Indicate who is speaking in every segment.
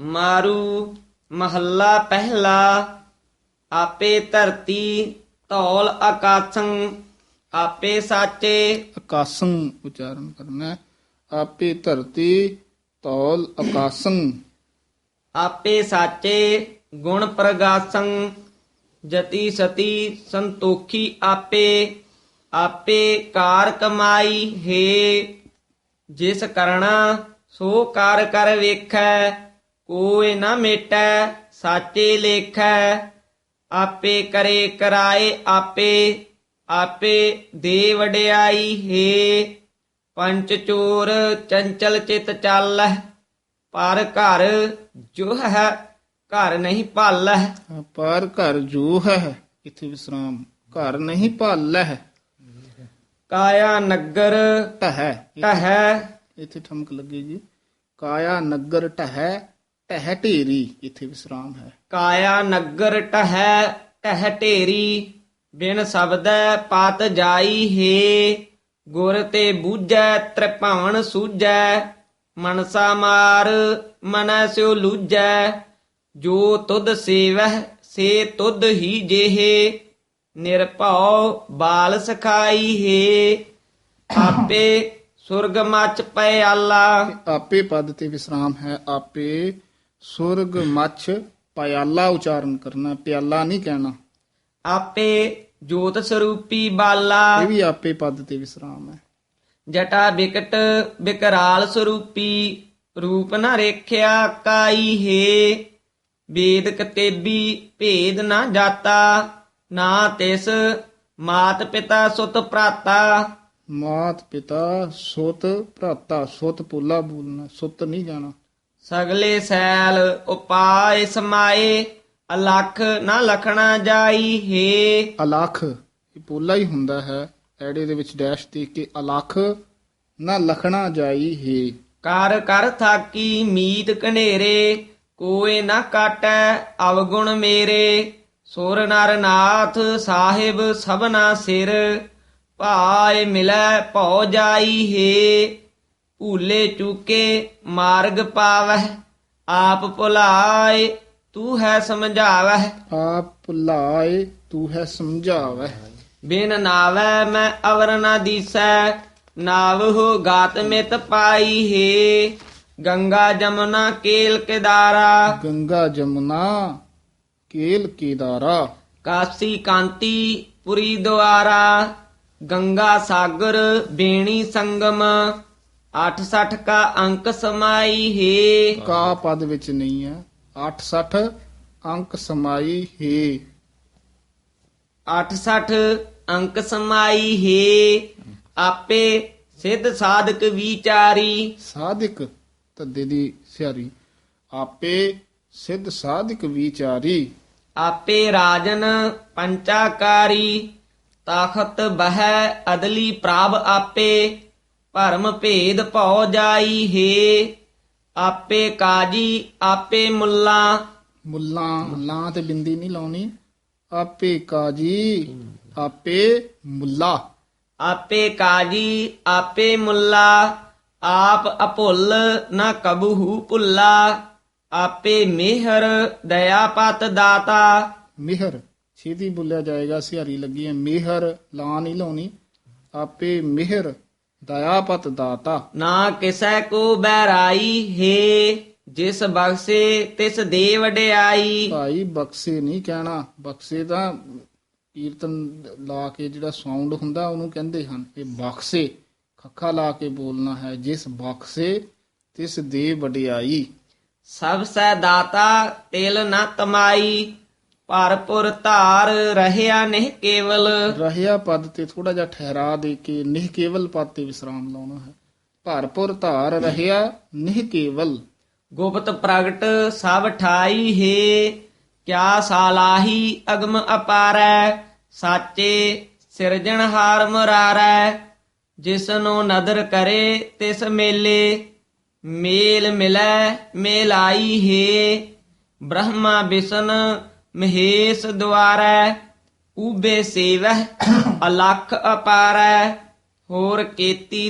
Speaker 1: ਮਾਰੂ ਮਹੱਲਾ ਪਹਿਲਾ ਆਪੇ ਧਰਤੀ ਧੌਲ ਆਕਾਸ਼ੰ ਆਪੇ ਸਾਚੇ
Speaker 2: ਆਕਾਸੰ ਉਚਾਰਨ ਕਰਨਾ ਹੈ। ਆਪੇ ਧਰਤੀ ਤੌਲ ਆਕਾਸੰ
Speaker 1: ਆਪੇ ਸਾਚੇ ਗੁਣ ਪ੍ਰਗਾਸੰ ਜਤੀ ਸਤੀ ਸੰਤੋਖੀ ਆਪੇ ਆਪੇ ਕਾਰ ਕਮਾਈ ਹੈ ਜਿਸ ਕਰਣਾ ਸੋ ਕਾਰ ਕਰ ਵੇਖੈ ਕੋਇ ਨਾ ਮੇਟੈ ਸਾਚੇ ਲੇਖੈ ਆਪੇ ਕਰੇ ਕਰਾਏ ਆਪੇ ਆਪੇ ਦੇ ਵਡਿਆਈ ਹੈ ਪੰਚ ਚੋਰ ਚੰਚਲ ਚਿਤ ਚਾਲੈ ਪਰ ਘਰ ਜੋ ਹੈ ਘਰ ਨਹੀਂ ਭਾਲੈ
Speaker 2: ਪਰ ਘਰ ਜੋ ਹੈ ਇਥੇ ਵਿਸਰਾਮ ਘਰ ਨਹੀਂ ਭਾਲ ਹੈ
Speaker 1: ਕਾਇਆ ਨਗਰ
Speaker 2: ਟਹਿ
Speaker 1: ਟਹੈ
Speaker 2: ਇਥੇ ਠਮਕ ਲੱਗੇਗੀ ਕਾਇਆ ਨਗਰ ਟਹਿ ਟਹਿ ਢੇਰੀ ਇਥੇ ਵਿਸਰਾਮ ਹੈ।
Speaker 1: ਕਾਇਆ ਨਗਰ ਟਹੈ ਟਹਿ ਢੇਰੀ ਬਿਨ ਸ਼ਬਦੈ ਪਤ ਜਾਈ ਹੈ। ਗੁਰ ਤੇ ਬੂਝੈ ਤ੍ਰਿਭਵਨ ਸੂਝੈ ਮਨਸਾ ਮਾਰ ਮਨੈ ਸਿਉ ਲੂਝੈ। ਜੋ ਤੁਧ ਸੇਵਹਿ ਸੇ ਤੁਧ ਹੀ ਜਿਹੇ। ਨਿਰਭਉ ਬਾਲ ਸਖਾਈ ਹੈ। ਆਪੇ ਸੁਰਗ ਮਚ ਪਿਆਲਾ
Speaker 2: ਆਪੇ ਪਦ ਤੇ ਵਿਸਰਾਮ ਹੈ ਆਪੇ ਸੁਰਗ ਮੱਛ ਪਿਆਲਾ ਉਚਾਰਨ ਕਰਨਾ ਪਿਆਲਾ ਨਹੀਂ ਕਹਿਣਾ।
Speaker 1: ਆਪੇ ਜੋਤ ਸਰੂਪੀ ਬਾਲਾ।
Speaker 2: ਇਹ ਵੀ ਆਪੇ ਪਦ ਤੇ ਵਿਸਰਾਮ ਹੈ।
Speaker 1: ਜਟਾ ਬਿਕਟ ਬਿਕਰਾਲ ਸਰੂਪੀ ਰੂਪ ਨਾ ਰੇਖਿਆ ਕਾਈ ਹੈ। ਵੇਦ ਕਤੇਬੀ ਭੇਦ ਨਾ ਜਾਤਾ ਨਾ ਤਿਸ ਮਾਤ ਪਿਤਾ ਸੁਤ ਭਰਾਤਾ
Speaker 2: ਮਾਤ ਪਿਤਾ ਸੁਤ ਭਰਾਤਾ ਸੁਤ ਪੁੱਲਾ ਬੋਲਣਾ ਸੁਤ ਨਹੀਂ ਜਾਣਾ।
Speaker 1: ਸਗਲੇ ਸੈਲ ਉਪਾਏ ਸਮਾਏ ਅਲਖ ਨਾ ਲਖਣਾ ਜਾਈ ਹੈ।
Speaker 2: ਅਲਖ ਇਹ ਪੋਲਾ ਹੀ ਹੁੰਦਾ ਹੈ ਐੜੇ ਦੇ ਵਿੱਚ ਡੈਸ਼ ਦੇ ਕੇ ਅਲਖ ਨਾ ਲਖਣਾ ਜਾਈ ਹੈ।
Speaker 1: ਕਰ ਕਰ ਥਾਕੀ ਮੀਤ ਕਨੇਰੇ ਕੋਏ ਨਾ ਕਾਟੈ ਅਵਗੁਣ ਮੇਰੇ। ਸੁਰ ਨਰ ਨਾਥ ਸਾਹਿਬ ਸਭਨਾ ਸਿਰ ਭਾਏ ਮਿਲੈ ਭਉ ਜਾਈ ਹੈ। ਭੂਲੇ ਚੂਕੇ ਮਾਰਗ ਪਾਵਹਿ ਆਪ ਭੁਲਾਏ ਤੂੰ ਹੈ ਸਮਝਾਵਹਿ।
Speaker 2: ਆਪ ਭੁਲਾਏ ਤੂੰ ਹੈ ਸਮਝਾਵੈ
Speaker 1: ਬਿਨ ਨਾਵੈ ਮੈਂ ਅਵਰ ਨਾ ਦੀਸੈ ਨਾਵਹੁ ਗਾਤ ਮਿਤ ਪਾਈ ਹੈ। ਗੰਗਾ ਜਮਨਾ ਕੇਲ ਕਿਦਾਰਾ।
Speaker 2: ਗੰਗਾ ਜਮਨਾ ਕੇਲ ਕੇਦਾਰਾ।
Speaker 1: ਕਾਸੀ ਕਾਂਤੀ ਪੁਰੀ ਦੁਆਰਾ। ਗੰਗਾ ਸਾਗਰ ਬੇਣੀ ਸੰਗਮ। 68 ਕਾ ਅੰਕ ਸਮਾਈ ਹੈ।
Speaker 2: ਕਾ ਪਦ ਵਿੱਚ ਨਹੀਂ ਹੈ। 68 ਅੰਕ ਸਮਾਈ ਹੈ।
Speaker 1: 68 ਅੰਕ ਸਮਾਈ ਹੈ। ਆਪੇ ਸਿੱਧ ਸਾਧਕ ਵਿਚਾਰੀ।
Speaker 2: ਸਾਧਿਕ ਤੱਦੇ ਦੀ ਸਿਆਰੀ। ਆਪੇ ਸਿੱਧ ਸਾਧਿਕ ਵਿਚਾਰੀ।
Speaker 1: ਆਪੇ ਰਾਜਨ ਪੰਚਾਕਾਰੀ। ਤਖਤ ਬਹਿ ਅਦਲੀ ਪ੍ਰਭ ਆਪੇ। ਭਰਮ ਭੇਦ ਭਉ ਜਾਈ ਹੈ। ਆਪੇ ਕਾਜੀ ਆਪੇ ਮੁੱਲਾ।
Speaker 2: ਮੁੱਲਾ ਲਾਂ ਤੇ ਬਿੰਦੀ ਨਹੀਂ ਲਾਉਣੀ। ਆਪੇ ਕਾਜੀ ਆਪੇ ਮੁੱਲਾ।
Speaker 1: ਆਪੇ ਕਾਜੀ ਆਪੇ ਮੁੱਲਾ। ਆਪ ਅਭੁੱਲ ਨਾ ਕਬਹੂ ਭੁੱਲਾ। ਆਪੇ ਮਿਹਰ ਦਇਆ ਪਤ ਦਾਤਾ।
Speaker 2: ਮਿਹਰ ਛੇਤੀ ਬੋਲਿਆ ਜਾਏਗਾ ਸਿਹਾਰੀ ਲੱਗੀ ਹੈ। ਮਿਹਰ ਲਾਂ ਨਹੀਂ ਲਾਉਣੀ। ਆਪੇ ਮਿਹਰ ਦਇਆਪਤ ਦਾਤਾ।
Speaker 1: ਨਾ ਕਿਸੈ ਕੋ ਬਹਿਰਾਈ ਹੈ ਜਿਸ ਬਖਸ਼ੇ ਤਿਸ ਦੇ ਵਡਿਆਈ
Speaker 2: ਭਾਈ ਬਖਸ਼ੇ ਨਹੀਂ ਕਹਿਣਾ। ਬਖਸ਼ੇ ਤਾਂ ਕੀਰਤਨ ਲਾ ਕੇ ਜਿਹੜਾ ਸਾਊਂਡ ਹੁੰਦਾ ਉਹਨੂੰ ਕਹਿੰਦੇ ਹਨ। ਇਹ ਬਖਸ਼ੇ ਖੱਖਾ ਲਾ ਕੇ ਬੋਲਣਾ ਹੈ ਜਿਸ ਬਖਸ਼ੇ ਤਿਸ ਦੇ ਵਡਿਆਈ
Speaker 1: ਸਭ ਸੈ ਦਾਤਾ ਤਿਲ ਨਾ ਤਮਾਈ। ਭਰਪੁਰ ਧਾਰ ਰਹਿਆ ਨਹੀਂ ਕੇਵਲ।
Speaker 2: ਰਹਿਆ ਪਦ ਤੇ ਥੋੜਾ ਜਿਹਾ ਠਹਿਰਾ ਦੇ ਕੇ ਨਿਹ ਕੇਵਲ ਪਦ ਤੇ ਵਿਸਰਾਮ ਲਾਉਣਾ ਹੈ। ਭਰਪੁਰ ਧਾਰ ਰਹਿਆ ਨਿਹ ਕੇਵਲ।
Speaker 1: ਗੁਪਤ ਪ੍ਰਗਟ ਸਭ ਠਾਈ ਹੈ ਕਿਆ ਸਾਲਾਹੀ ਅਗਮ ਅਪਾਰੈ ਸਾਚੇ ਸਿਰਜਣਹਾਰ ਮੁਰਾਰੈ ਜਿਸਨੂੰ ਨਦਰ ਕਰੇ ਤਿਸ ਮੇਲੇ ਮੇਲ ਮਿਲੈ ਮੇਲਾਈ ਹੈ ਬ੍ਰਹਮਾ ਵਿਸ਼ਨ ਮਹੇਸ਼ ਦੁਆਰੈ, ਊਬੇ ਸੇਵਹਿ, ਅਲਖ ਅਪਾਰੈ, ਹੋਰ ਕੀਤੀ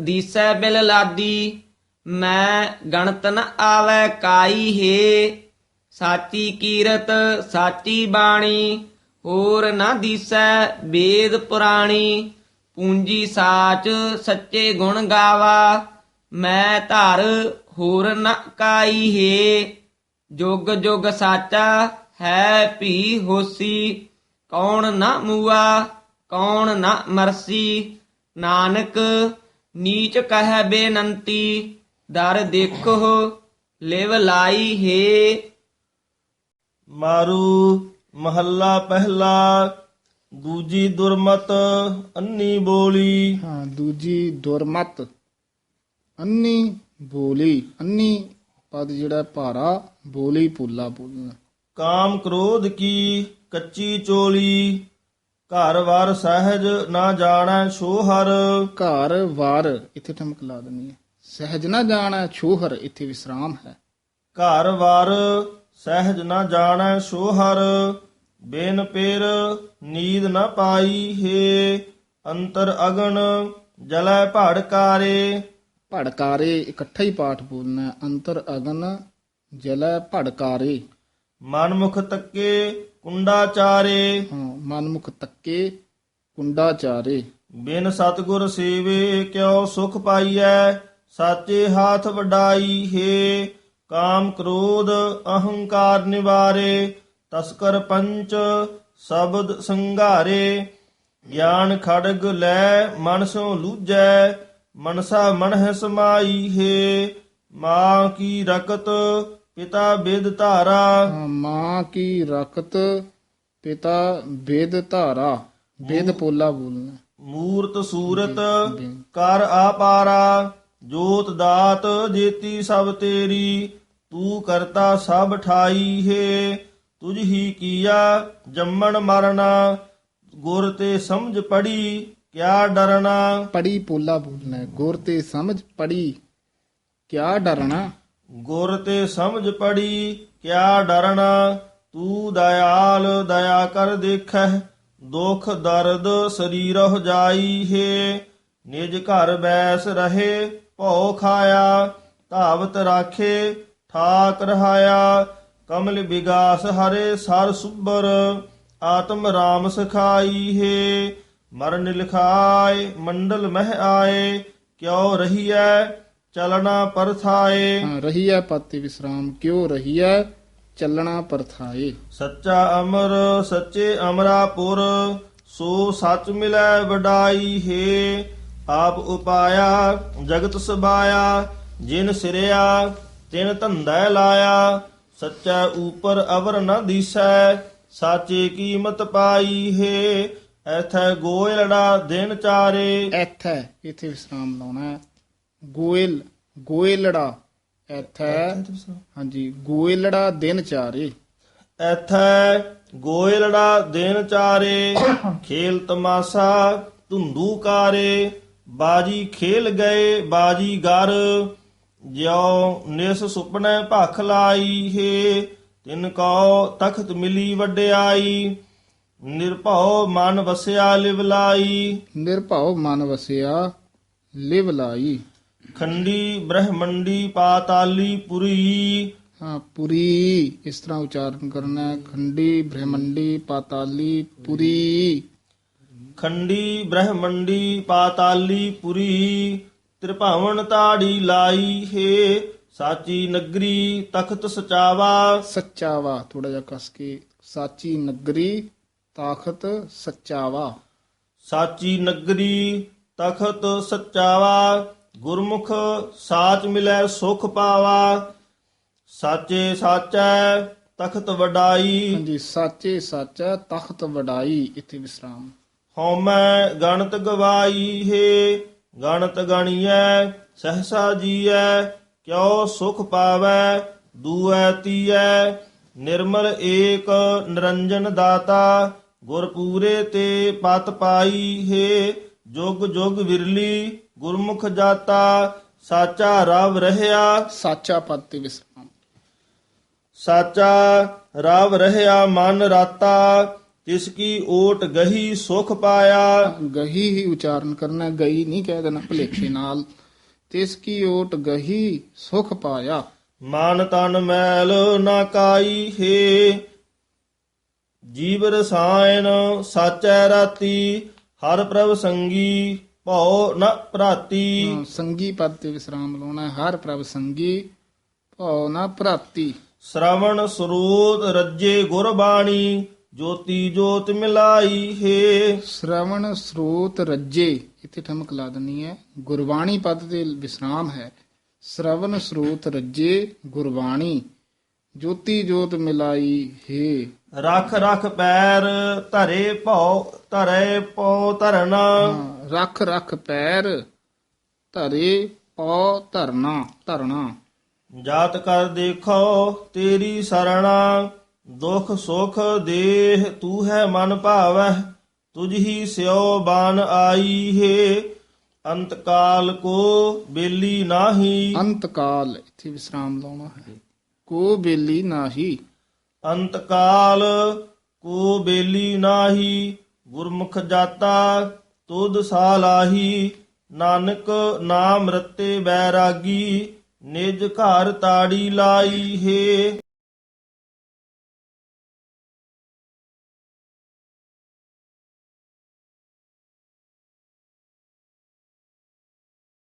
Speaker 1: ਦੀਸੈ ਬਿਲ ਲਾਦੀ, ਮੈਂ ਗਣਤ ਨ ਆਵੈ ਕਾਈ ਹੈ, ਸਾਚੀ ਕੀਰਤ, ਸਾਚੀ ਬਾਣੀ, ਹੋਰ ਨਾ ਦੀਸੈ ਵੇਦ ਪੁਰਾਣੀ, ਪੂੰਜੀ ਸਾਚ ਸੱਚੇ ਗੁਣ ਗਾਵਾ, ਮੈਂ ਧਰ ਹੋਰ ਨ ਕਾਈ ਹੈ, ਜੁਗ ਜੁਗ ਸਾਚਾ ਹੈ ਭੀ ਹੋਸੀ ਕੌਣ ਨਾ ਮੂਆ ਕੌਣ ਨਾ ਮਰਸੀ। ਨਾਨਕ ਨੀਚ ਕਹਿ ਬੇਨੰਤੀ ਦਰ ਦੇਖੋ ਲਿਵ ਲਾਈ ਹੈ।
Speaker 3: ਮਾਰੂ ਮਹੱਲਾ ਪਹਿਲਾ ਦੂਜੀ ਦੁਰਮਤ ਅੰਨੀ ਬੋਲੀ।
Speaker 2: ਹਾਂ ਦੂਜੀ ਦੁਰਮਤ ਅੰਨੀ ਬੋਲੀ ਅੰਨੀ ਪਦ ਜਿਹੜਾ ਭਾਰਾ ਬੋਲੀ ਪੁੱਲਾ ਬੋਲਣਾ।
Speaker 3: ਕਾਮ ਕ੍ਰੋਧ ਕੀ ਕੱਚੀ ਚੋਲੀ। ਘਰ ਵਰ ਸਹਿਜ ਨਾ ਜਾਣੈ ਛੋਹਰ।
Speaker 2: ਘਰ ਵਾਰ ਇੱਥੇ ਠਮਕ ਲਾ ਦੇਣੀ ਹੈ। ਸਹਿਜ ਨਾ ਜਾਣਾ ਛੋਹਰ ਇੱਥੇ ਵਿਸਰਾਮ ਹੈ।
Speaker 3: ਘਰ ਵਰ ਸਹਿਜ ਨਾ ਜਾਣੈ ਛੋਹਰ ਬਿਨ ਪੇਰ ਨੀਂਦ ਨਾ ਪਾਈ ਹੈ। ਅੰਤਰ ਅਗਨ ਜਲੈ ਭੜਕਾਰੇ
Speaker 2: ਭੜਕਾਰੇ ਇਕੱਠਾ ਹੀ ਪਾਠ ਬੋਲਣਾ। ਅੰਤਰ ਅਗਨ ਜਲੈ ਭੜਕਾਰੇ
Speaker 3: ਮਨਮੁਖ ਤੱਕੇ ਕੁੰਡਾ ਚਾਰੇ
Speaker 2: ਹਾਂ ਮਨਮੁਖ ਤੱਕੇ ਕੁੰਡਾ ਚਾਰੇ
Speaker 3: ਬਿਨ ਸਤਗੁਰ ਸੇਵੇ ਕਿਉ ਸੁਖ ਪਾਈਐ ਸਾਚੇ ਹਾਥ ਵਡਾਈ ਹੈ। ਕਾਮ ਕ੍ਰੋਧ ਅਹੰਕਾਰ ਨਿਵਾਰੇ ਤਸਕਰ ਪੰਚ ਸ਼ਬਦ ਸੰਘਾਰੇ। ਗਿਆਨ ਖੜਗ ਲੈ ਮਨ ਸੋ ਲੂਜੈ ਮਨਸਾ ਮਨਹਿ ਸਮਾਈ ਹੈ। ਮਾਂ ਕੀ ਰਕਤ ਪਿਤਾ ਬਿਦ ਧਾਰਾ।
Speaker 2: ਮਾਂ ਕੀ ਰਕਤ ਪਿਤਾ ਵੇਦ ਧਾਰਾ। ਵੇਦ ਪੋਲਾ ਬੋਲਣਾ।
Speaker 3: ਮੂਰਤ ਸੂਰਤ ਕਰ ਆਪਾਰਾ। ਜੋਤ ਦਾਤ ਜੇਤੀ ਸਭ ਤੇਰੀ। ਤੂੰ ਕਰਤਾ ਸਭ ਠਾਈ ਹੈ। ਤੁਝ ਹੀ ਕੀਆ ਜੰਮਣ ਮਰਨਾ। ਗੁਰ ਤੇ ਸਮਝ ਪੜੀ ਕਿਆ ਡਰਨਾ।
Speaker 2: ਪੜੀ ਪੋਲਾ ਬੋਲਣਾ। ਗੁਰ ਤੇ ਸਮਝ ਪੜੀ ਕਿਆ ਡਰਨਾ।
Speaker 3: ਗੁਰ ਤੇ ਸਮਝ ਪੜੀ, ਕਿਆ ਡਰਨਾ? ਤੂੰ ਦਇਆਲ, ਦਇਆ ਕਰ ਦੇਖੈ ਦੁਖ ਦਰਦ ਸਰੀਰਹ ਜਾਈ ਹੈ। ਨਿਜ ਘਰ ਬੈਸ ਰਹੇ, ਭਉ ਖਾਇਆ, ਧਾਵਤ ਰਾਖੇ, ਠਾਕ ਰਹਾਇਆ। ਕਮਲ ਵਿਗਾਸ ਹਰੇ, ਸਰ ਸੁਬਰ ਆਤਮ ਰਾਮ ਸਖਾਈ ਹੈ। ਮਰਨ ਲਿਖਾਏ, ਮੰਡਲ ਮਹਿ ਆਏ, ਕਿਉ ਰਹੀਐ? ਚਲਣਾ ਪਰਥਾਏ
Speaker 2: ਹਾਂ ਰਹੀ ਹੈ ਪਤੀ ਵਿਸਰਾਮ ਕਿਉ ਰਹੀ ਹੈ ਚੱਲਣਾ ਪਰਥਾਏ
Speaker 3: ਸੱਚਾ ਅਮਰ ਸੱਚੇ ਅਮਰਾਪੁਰ ਸੋ ਸੱਚ ਮਿਲੈ ਵਡਾਈ ਹੈ ਆਪ ਉਪਾਇਆ ਜਗਤ ਸਬਾਇਆ ਜਿਨ ਸਿਰਿਆ ਤਿਨ ਧੰਦਾ ਲਾਇਆ ਸੱਚਾ ਉਪਰ ਅਵਰ ਨ ਦਿਸੈ ਸਾਚੇ ਕੀਮਤ ਪਾਈ ਹੈ ਐਥੈ ਗੋਇਲੜਾ ਦਿਨ ਚਾਰੇ
Speaker 2: ਐਥੈ ਇਥੇ ਵਿਸਰਾਮ ਲਾਉਣਾ ਹੈ ਗੋਇਲ ਗੋਇਲੜਾ ਐਥੈ ਹਾਂਜੀ ਗੋਇਲੜਾ ਦਿਨ ਚਾਰੇ।
Speaker 3: ਐਥੈ ਗੋਇਲੜਾ ਦਿਨ ਚਾਰੇ ਖੇਲ ਤਮਾਸਾ ਧੁੰਦੂ ਕਾਰੇ ਬਾਜੀ ਖੇਲ ਗਏ ਬਾਜੀ ਗਰ ਜਿਉ ਨਿਸ ਸੁਪਨੇ ਭਖ ਲਾਈ ਹੈ ਤਿਨ ਕਉ ਤਖਤ ਮਿਲੀ ਵਡਿਆਈ ਨਿਰਭਉ ਮਨ ਵਸਿਆ ਲਿਵਲਾਈ
Speaker 2: ਨਿਰਭਉ ਮਨ ਵਸਿਆ ਲਿਵ ਲਾਈ।
Speaker 3: ਖੰਡੀ ਬ੍ਰਹਮੰਡੀ ਪਾਤਾਲੀ ਪੁਰੀ
Speaker 2: ਹਾਂ ਪੁਰੀ ਇਸ ਤਰ੍ਹਾਂ ਉਚਾਰਨ ਕਰਨਾ ਹੈ ਖੰਡੀ ਬ੍ਰਹਮੰਡੀ ਪਾਤਾਲੀ ਪੁਰੀ
Speaker 3: ਖੰਡੀ ਬ੍ਰਹਮੰਡੀ ਪਾਤਾਲੀ ਪੁਰੀ ਤ੍ਰਿਭਾਵਨ ਤਾੜੀ ਲਾਈ ਹੈ ਸਾਚੀ ਨਗਰੀ ਤਖਤ ਸਚਾਵਾ
Speaker 2: ਸੱਚਾ ਵਾ ਥੋੜਾ ਜਿਹਾ ਕਸ ਕੇ ਸਾਚੀ ਨਗਰੀ ਤਾਖਤ ਸੱਚਾ ਵਾ
Speaker 3: ਸਾਚੀ ਨਗਰੀ ਤਖਤ ਸਚਾਵਾ ਗੁਰਮੁਖ ਸਾਚ ਮਿਲੈ ਸੁਖ ਪਾਵਾ ਸਾਚੇ ਸਾਚੈ ਤਖਤ ਵਡਾਈ।
Speaker 2: ਹਾਂਜੀ ਸਾਚੇ ਸੱਚਾ ਤਖਤ ਵਡਾਈ ਇੱਥੇ ਵਿਸਰਾਮ।
Speaker 3: ਹਉਮੈ ਗਣਤ ਗਵਾਈ ਹੈ ਗਣਤ ਗਣੀਐ ਸਹਸਾ ਜੀਐ ਕਿਉ ਸੁਖ ਪਾਵੈ ਦੂਐ ਤੀਐ ਨਿਰਮਲ ਏਕ ਨਿਰੰਜਨ ਦਾਤਾ ਗੁਰ ਪੂਰੇ ਤੇ ਪਤ ਪਾਈ ਹੈ ਜੁਗ ਜੁਗ ਵਿਰਲੀ ਗੁਰਮੁਖ ਜਾਤਾ ਸਾਚਾ ਰਵ ਰਹਿਆ।
Speaker 2: ਸਾਚਾ ਪਦ ਤੇ ਵਿਸਰਾਮ।
Speaker 3: ਸਾਚਾ ਰਵ ਰਹਿਆ ਮਨ ਰਾਤਾ ਤਿਸ ਕੀ ਓਟ ਗਹੀ ਸੁਖ ਪਾਇਆ।
Speaker 2: ਗਹੀ ਹੀ ਉਚਾਰਨ ਕਰਨਾ ਗਈ ਨਹੀਂ ਕਹਿ ਦੇਣਾ ਭਲੇਖੇ ਨਾਲ। ਤਿਸ ਕੀ ਓਟ ਗਹੀ ਸੁਖ ਪਾਇਆ।
Speaker 3: ਮਨ ਤਨ ਮੈਲ ਨਾ ਕਾਈ ਹੈ। ਜੀਵ ਰਸਾਇਣ ਸਾਚੈ ਰਾਤੀ ਹਰ ਪ੍ਰਭ ਸੰਗੀ ਭਉ ਨ ਭਰਾਤੀ।
Speaker 2: ਸੰਗੀ ਪਦ ਤੇ ਵਿਸਰਾਮ ਲਾਉਣਾ ਹੈ। ਹਰ ਪ੍ਰਭ ਸੰਗੀ ਭਉ ਨਾ ਭਰਾਤੀ।
Speaker 3: ਸ਼ਰਵਣ ਸਰੋਤ ਰੱਜੇ ਗੁਰਬਾਣੀ ਜੋਤੀ ਜੋਤ ਮਿਲਾਈ ਹੈ।
Speaker 2: ਸ਼ਰਵਣ ਸਰੋਤ ਰੱਜੇ ਇੱਥੇ ਠਮਕ ਲਾ ਦਨੀ ਹੈ। ਗੁਰਬਾਣੀ ਪਦ ਤੇ ਵਿਸਰਾਮ ਹੈ। ਸ਼ਰਵਣ ਸਰੋਤ ਰੱਜੇ ਗੁਰਬਾਣੀ ਜੋਤੀ ਜੋਤ ਮਿਲਾਈ ਹੈ।
Speaker 3: ਰਖ ਰਖ ਪੈਰ ਧਰੇ ਭਉ ਧਰੇ ਪਉ ਧਰਨਾ।
Speaker 2: ਰੱਖ ਰੱਖ ਪੈਰ ਧਰੇ ਪਉ ਧਰਨਾ ਧਰਨਾ।
Speaker 3: ਜਾਤ ਕਰ ਦੇਖੋ ਤੇਰੀ ਸਰਣਾ ਦੁਖ ਸੁਖ ਦੇਹ ਤੂੰ ਹੈ ਮਨ ਭਾਵੈ ਤੁਝ ਹੀ ਸਿਓ ਬਨ ਆਈ ਹੈ। ਅੰਤ ਕਾਲ ਕੋ ਬੇਲੀ ਨਾਹੀ।
Speaker 2: ਅੰਤ ਕਾਲ ਇੱਥੇ ਵਿਸਰਾਮ ਲਾਉਣਾ ਹੈ। ਕੋ ਬੇਲੀ ਨਾਹੀ।
Speaker 3: ਅੰਤਕਾਲ ਕੋ ਬੇਲੀ ਨਾਹੀ, ਗੁਰਮੁਖ ਜਾਤਾ, ਤੁਧ ਸਾਲਾਹੀ ਨਾਨਕ ਨਾਮ ਰਤੇ ਬੈਰਾਗੀ ਨਿਜ ਘਰ ਤਾੜੀ ਲਾਈ ਹੈ।